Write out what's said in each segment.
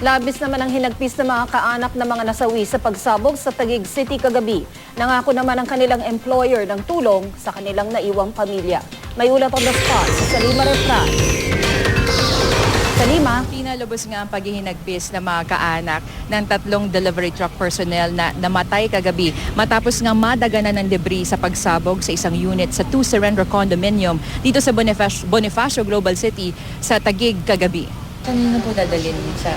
Labis naman ang hinagpis ng mga kaanak ng mga nasawi sa pagsabog sa Taguig City kagabi. Nangako naman ang kanilang employer ng tulong sa kanilang naiwang pamilya. May ulat on the spot si Salima Refran. Salima, Pinalubos nga ang paghihinagpis ng mga kaanak ng tatlong delivery truck personnel na namatay kagabi matapos nga madaganan ng debris sa pagsabog sa isang unit sa Two Surrender Condominium dito sa Bonifacio, Bonifacio Global City sa Taguig kagabi. Kanina po dadalhin sa...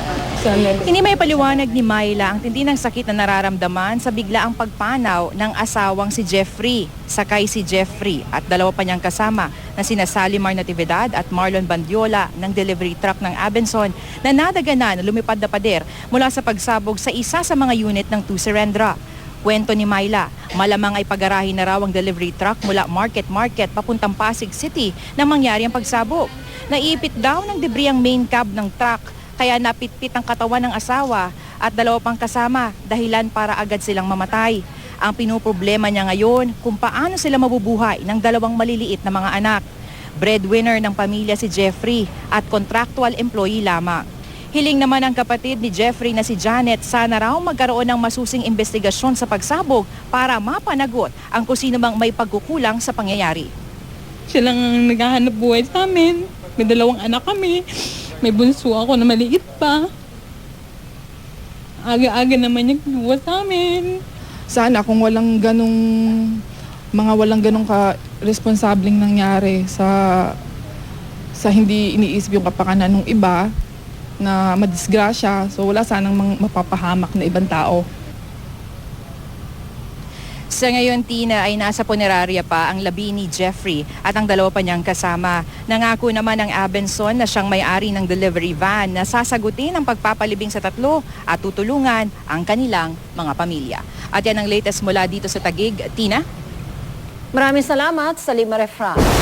Hindi may paliwanag ni Myla ang tindi ng sakit na nararamdaman sa biglaang pagpanaw ng asawang si Jeffrey. Sakay si Jeffrey at dalawa pa niyang kasama na sina Salimar Natividad at Marlon Bandiola ng delivery truck ng Abenson na nadaganan na lumipad na pader mula sa pagsabog sa isa sa mga unit ng Two Serendra. Kwento ni Myla, malamang ay pagarahin na raw ang delivery truck mula Market Market papuntang Pasig City nang mangyari ang pagsabog. Naipit daw ng debris ang main cab ng truck kaya napitpit ang katawan ng asawa at dalawa pang kasama dahilan para agad silang mamatay. Ang pinoproblema niya ngayon kung paano sila mabubuhay ng dalawang maliliit na mga anak. Breadwinner ng pamilya si Jeffrey at contractual employee lamang. Hiling naman ang kapatid ni Jeffrey na si Janet sana raw magkaroon ng masusing investigasyon sa pagsabog para mapanagot ang kung sino mang may pagkukulang sa pangyayari. Siya lang ang naghahanap buhay sa amin. May dalawang anak kami. May bunso ako na maliit pa. Aga-aga naman niya kinuha sa amin. sana kung walang ganong mga walang ganong ka responsableng nangyari sa sa hindi iniisip yung kapakanan ng iba na madisgrasya so wala sanang mapapahamak na ibang tao Sa ngayon, Tina, ay nasa punerarya pa ang labi ni Jeffrey at ang dalawa pa niyang kasama. Nangako naman ng Abenson na siyang may-ari ng delivery van na sasagutin ang pagpapalibing sa tatlo at tutulungan ang kanilang mga pamilya. At yan ang latest mula dito sa Tagig. Tina? maraming salamat Salima Refran.